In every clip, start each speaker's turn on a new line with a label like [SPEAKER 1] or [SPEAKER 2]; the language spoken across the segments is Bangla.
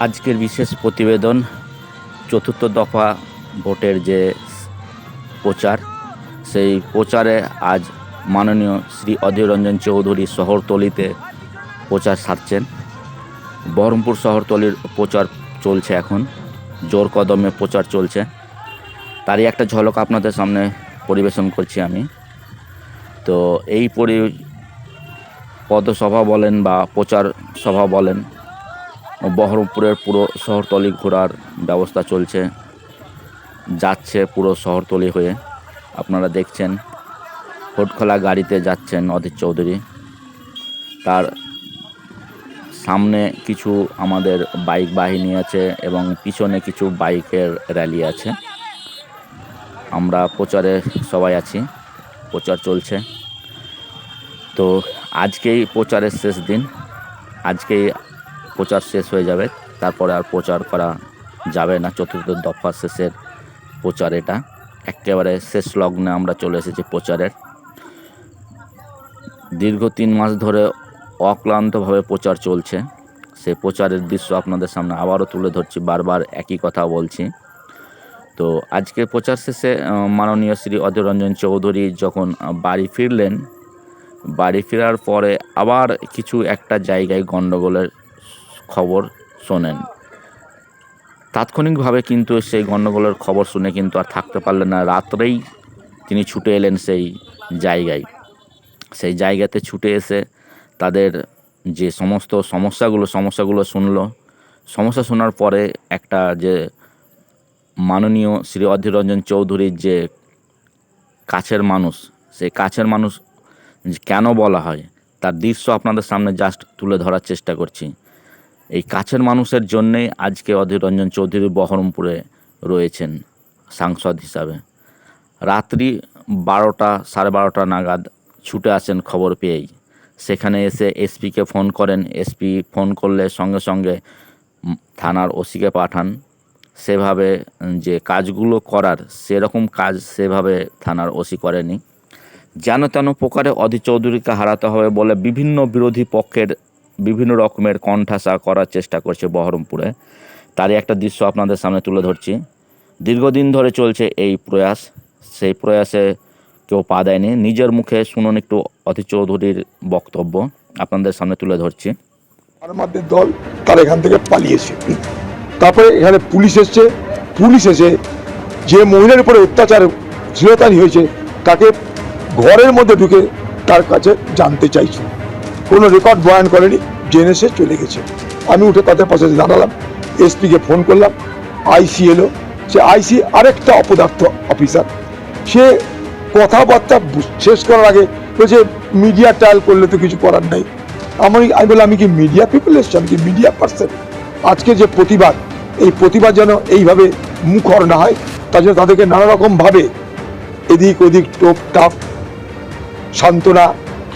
[SPEAKER 1] আজকের বিশেষ প্রতিবেদন চতুর্থ দফা ভোটের যে প্রচার, সেই প্রচারে আজ মাননীয় শ্রী অধীর রঞ্জন চৌধুরী শহরতলিতে প্রচার সারছেন। বহরমপুর শহরতলির প্রচার চলছে এখন, জোর কদমে প্রচার চলছে। তারই একটা ঝলক আপনাদের সামনে পরিবেশন করছি আমি। তো এই পরি, পদসভা বলেন বা প্রচার সভা বলেন বহরমপুরের পুরো শহরতলি ঘোরার ব্যবস্থা চলছে। যাচ্ছে পুরো শহরতলি হয়ে। আপনারা দেখছেন, হোটখোলা গাড়িতে যাচ্ছেন অধীর চৌধুরী। তার সামনে কিছু আমাদের বাইক বাহিনী আছে এবং পিছনে কিছু বাইকের র্যালি আছে। আমরা প্রচারে সবাই আছি, প্রচার চলছে। তো আজকেই প্রচারের শেষ দিন। আজকেই প্রচার শেষ হয়ে যাবে। তারপরে আর প্রচার করা যাবে না। চতুর্থ দফা শেষের প্রচার এটা। একেবারে শেষ লগ্নে আমরা চলে এসেছি প্রচারের। দীর্ঘ তিন মাস ধরে অক্লান্তভাবে প্রচার চলছে। সেই প্রচারের দৃশ্য আপনাদের সামনে আবারও তুলে ধরছি, বারবার একই কথা বলছি। তো আজকে প্রচার শেষে মাননীয় শ্রী অধীর রঞ্জন চৌধুরী যখন বাড়ি ফিরলেন, বাড়ি ফেরার পরে আবার কিছু একটা জায়গায় গণ্ডগোলের খবর শোনেন। তাৎক্ষণিকভাবে কিন্তু সেই গণ্ডগোলের খবর শুনে কিন্তু আর থাকতে পারলেন না। রাত্রেই তিনি ছুটে এলেন সেই জায়গায়। সেই জায়গাতে ছুটে এসে তাদের যে সমস্ত সমস্যাগুলো সমস্যাগুলো শুনলো। সমস্যা শোনার পরে একটা যে মাননীয় শ্রী অধীর রঞ্জন চৌধুরীর যে কাছের মানুষ, সেই কাছের মানুষ কেন বলা হয়, তার দৃশ্য আপনাদের সামনে জাস্ট তুলে ধরার চেষ্টা করছি। এই কাছের মানুষের জন্যেই আজকে অধীর রঞ্জন চৌধুরী বহরমপুরে রয়েছেন সাংসদ হিসাবে। রাত্রি বারোটা, সাড়ে বারোটা নাগাদ ছুটে আসেন খবর পেয়েই। সেখানে এসে এসপিকে ফোন করেন। এসপি ফোন করলে সঙ্গে সঙ্গে থানার ওসিকে পাঠান। সেভাবে যে কাজগুলো করার, সেরকম কাজ সেভাবে থানার ওসি করেনি। যেন তেন প্রকারে অধীর চৌধুরীকে হারাতে হবে বলে বিভিন্ন বিরোধী পক্ষের বিভিন্ন রকমের কণ্ঠাসা করার চেষ্টা করছে বহরমপুরে। তারই একটা দৃশ্য আপনাদের সামনে তুলে ধরছি। দীর্ঘদিন ধরে চলছে এই প্রয়াস। সেই প্রয়াসে কেউ পা দেয়নি। নিজের মুখে শুনুন একটু অতি চৌধুরীর বক্তব্য আপনাদের সামনে তুলে ধরছি।
[SPEAKER 2] আমাদের দল তারা এখান থেকে পালিয়েছে। তারপরে এখানে পুলিশ এসছে। পুলিশ এসে যে মহিলার উপরে অত্যাচার শ্লীলতানি হয়েছে, তাকে ঘরের মধ্যে ঢুকে তার কাছে জানতে চাইছে। কোনো রেকর্ড বয়ান করেনি, জেনে সে চলে গেছে। আমি উঠে তাদের পাশে দাঁড়ালাম, এসপিকে ফোন করলাম আইসি এলো, সে আইসি আরেকটা অপদার্থ অফিসার সে কথাবার্তা শেষ করার আগে বলছে মিডিয়া ট্রায়াল করলে তো কিছু করার নাই। আমি আমি বললাম, আমি কি মিডিয়া পিপল এসছি? আমি কি মিডিয়া পার্সন আজকে যে প্রতিবাদ, এই প্রতিবাদ যেন এইভাবে মুখর না হয়, তার জন্য তাদেরকে নানা রকম ভাবে এদিক ওদিক টোপ টাপ সান্ত্বনা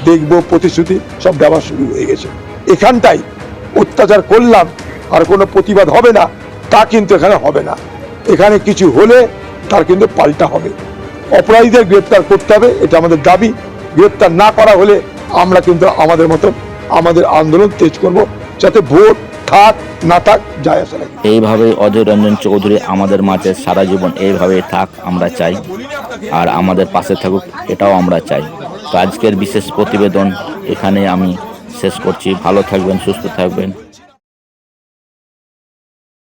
[SPEAKER 2] দেখব প্রতিশ্রুতি, সব দেওয়া শুরু হয়ে গেছে। এখানটাই অত্যাচার করলাম, আর কোনো প্রতিবাদ হবে না, তা কিন্তু এখানে হবে না। এখানে কিছু হলে তার কিন্তু পাল্টা হবে। অপরাধীদের গ্রেপ্তার করতে হবে, এটা আমাদের দাবি। গ্রেপ্তার না করা হলে আমরা কিন্তু আমাদের মতন আমাদের আন্দোলন তেজ করব, যাতে ভোট থাক, না থাক, যায় আসে না।
[SPEAKER 1] এইভাবেই অধীর রঞ্জন চৌধুরী আমাদের মাঝে সারা জীবন এইভাবেই থাক, আমরা চাই। আর আমাদের পাশে থাকুক, এটাও আমরা চাই। তো আজকের বিশেষ প্রতিবেদন এখানে আমি শেষ করছি। ভালো থাকবেন সুস্থ থাকবেন।